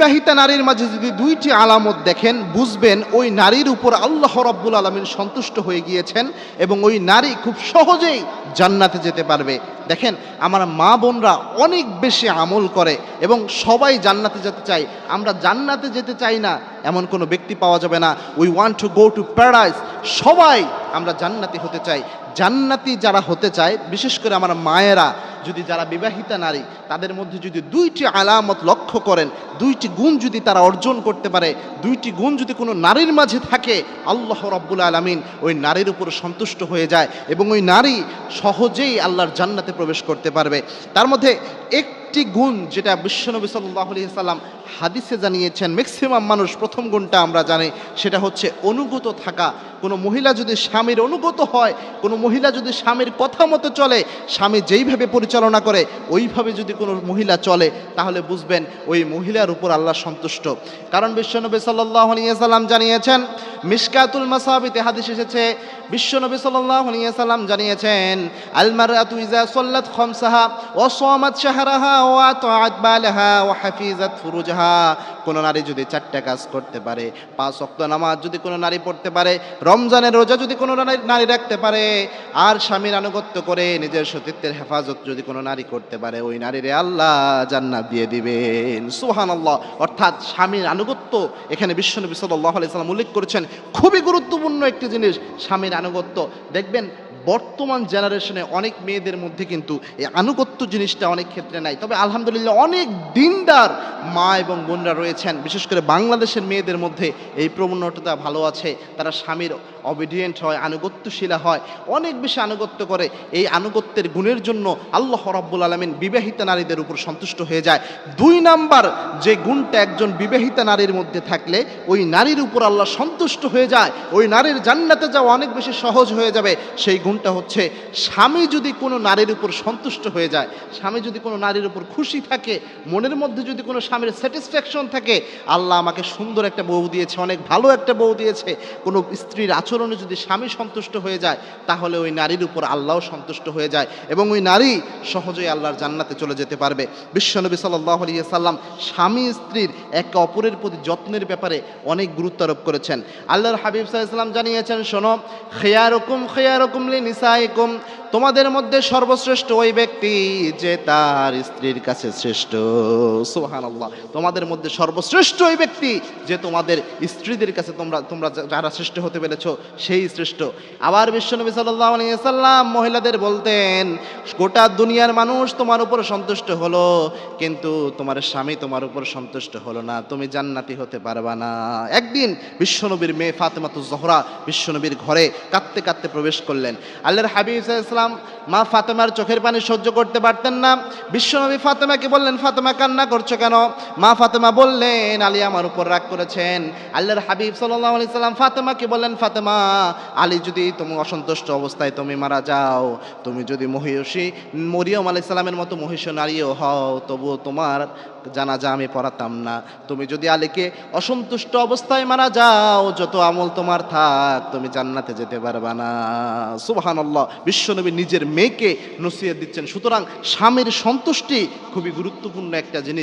বিবাহিতা নারীর মাঝে যদি দুইটি আলামত দেখেন, বুঝবেন ওই নারীর উপর আল্লাহ রব্বুল আলমিন সন্তুষ্ট হয়ে গিয়েছেন এবং ওই নারী খুব সহজেই জান্নাতে যেতে পারবে। দেখেন, আমার মা বোনরা অনেক বেশি আমল করে এবং সবাই জান্নাতে যেতে চাই আমরা জান্নাতে যেতে চাই না, এমন কোনো ব্যক্তি পাওয়া যাবে না। We want to go to paradise সবাই আমরা জান্নাতি হতে চাই। জান্নাতি যারা হতে চায়, বিশেষ করে আমার মায়েরা যদি যারা বিবাহিতা নারী, তাদের মধ্যে যদি দুইটি আলামত লক্ষ্য করেন, দুইটি গুণ যদি তারা অর্জন করতে পারে, দুইটি গুণ যদি কোনো নারীর মাঝে থাকে, আল্লাহ রব্বুল আলমিন ওই নারীর উপর সন্তুষ্ট হয়ে যায় এবং ওই নারী সহজেই আল্লাহর জান্নাতে প্রবেশ করতে পারবে। তার মধ্যে একটি গুণ যেটা বিশ্বনবী সাল্লাহ সাল্লাম হাদিসে জানিয়েছেন ম্যাক্সিমাম মানুষ প্রথম গুণটা আমরা জানি, সেটা হচ্ছে অনুগত থাকা। কোনো মহিলা যদি স্বামীর অনুগত হয়, কোনো মহিলা যদি স্বামীর কথা মতো চলে, স্বামী যেইভাবে পরিচালনা করে, ওইভাবে যদি কোনো মহিলা চলে, তাহলে বুঝবেন ওই মহিলার উপর আল্লাহ সন্তুষ্ট। কারণ বিশ্বনবী সাল্লাহ জানিয়েছেন, মিসকাতুল মাসাবিতে হাদিস এসেছে। বিশ্বনবী সাল্লাহ জানিয়েছেন আলমার ইজা সল্লাত খমসাহা ও সোয়ামাত শাহরাহা ও আত বালাহা ও হাফিজাত ফুরুজাহা। কোনো নারী যদি চারটা কাজ করতে পারে, পাঁচ অক্ত নামাজ যদি কোনো নারী পড়তে পারে, রমজানের রোজা যদি কোনো নারী- রাখতে পারে, আর স্বামীর আনুগত্য করে নিজের সতীত্বের হেফাজত যদি কোনো নারী করতে পারে, ওই নারীরে আল্লাহ জান্নাত দিয়ে দিবেন। সুহান আল্লাহ অর্থাৎ স্বামীর আনুগত্য, এখানে বিশ্বনবী সাল্লাহ আলাইসাল্লাম উল্লেখ করেছেন, খুবই গুরুত্বপূর্ণ একটি জিনিস, স্বামীর আনুগত্য। দেখবেন বর্তমান জেনারেশনে অনেক মেয়েদের মধ্যে কিন্তু এই আনুগত্য জিনিসটা অনেক ক্ষেত্রে নাই। তবে আলহামদুলিল্লাহ অনেক দিনদার মা এবং বোনরা রয়েছেন। বিশেষ করে বাংলাদেশের মেয়েদের মধ্যে এই প্রবণতা ভালো আছে। তারা স্বামীর অবিডিয়েন্ট হয়, আনুগত্যশীলা হয়। অনেক বেশি আনুগত্য করে। এই আনুগত্যের গুণের জন্য আল্লাহ রব্বুল আলমিন বিবাহিতা নারীদের উপর সন্তুষ্ট হয়ে যায়। দুই নাম্বার যে গুণটা একজন বিবাহিতা নারীর মধ্যে থাকলে ওই নারীর উপর আল্লাহ সন্তুষ্ট হয়ে যায়। ওই নারীর জান্নাতে যাওয়া অনেক বেশি সহজ হয়ে যাবে। সেই গুণটা হচ্ছে, স্বামী যদি কোনো নারীর উপর সন্তুষ্ট হয়ে যায়, স্বামী যদি কোনো নারীর উপর খুশি থাকে, মনের মধ্যে যদি কোনো স্বামীর স্যাটিসফ্যাকশন থাকে, আল্লাহ আমাকে সুন্দর একটা বউ দিয়েছে, অনেক ভালো একটা বউ দিয়েছে। কোনো স্ত্রীর আচরণে যদি স্বামী সন্তুষ্ট হয়ে যায়, তাহলে ওই নারীর উপর আল্লাহও সন্তুষ্ট হয়ে যায় এবং ওই নারী সহজেই আল্লাহর জান্নাতে চলে যেতে পারবে। বিশ্বনবী সাল্লাহ আলিয়া সাল্লাম স্বামী স্ত্রীর একে অপরের প্রতি যত্নের ব্যাপারে অনেক গুরুত্ব আরোপ করেছেন। আল্লাহর হাবিব সাল্লাম জানিয়েছেন, শোনো, খেয়ারকুম খেয়ারকুম লি নিসাইকুম তোমাদের মধ্যে সর্বশ্রেষ্ঠ ওই ব্যক্তি যে তার স্ত্রীর কাছে শ্রেষ্ঠ। সোহান আল্লাহ তোমাদের মধ্যে সর্বশ্রেষ্ঠ ওই ব্যক্তি যে তোমাদের স্ত্রীদের কাছে তোমরা তোমরা যারা শ্রেষ্ঠ হতে পেরেছ, সেই শ্রেষ্ঠ। আবার বিশ্বনবী সাল্লাহ সাল্লাম মহিলাদের বলতেন, গোটা দুনিয়ার মানুষ তোমার উপর সন্তুষ্ট হলো, কিন্তু তোমার স্বামী তোমার উপর সন্তুষ্ট হলো না। তুমি জান্নাতি হতে পারবা না। একদিন বিশ্বনবীর মেয়ে ফাতেমাতু জহরা বিশ্বনবীর ঘরে কাঁদতে কাঁদতে প্রবেশ করলেন। আল্লাহর হাবিব ইসলাম মা ফাতেমার চোখের পানি সহ্য করতে পারতেন না। বিশ্বনবী ফাতেমাকে বললেন, ফাতেমা কান্না করছ কেন? মা ফাতেমা বললেন, আলী আমার উপর রাগ করেছেন। আল্লাহর হাবিব সাল্লাহ আলি সাল্লাম ফাতেমাকে বললেন, ফাতেমা, আলী যদি তুমি অসন্তুষ্ট অবস্থায় তুমি মারা যাও, তুমি যদি মহিষী, মরিয়ম আলি সাল্লামের মতো মহিষ নারীও হও, তবুও তোমার জানাজা আমি পড়াতাম না। তুমি যদি আলীকে অসন্তুষ্ট অবস্থায় মারা যাও, যত আমল তোমার থাক, তুমি জান্নাতে যেতে পারবা না। সুবহানাল্লাহ, বিশ্বনবী নিজের মেয়েকে নসিহত দিচ্ছেন। সুতরাং স্বামীর সন্তুষ্টি খুবই গুরুত্বপূর্ণ একটা জিনিস।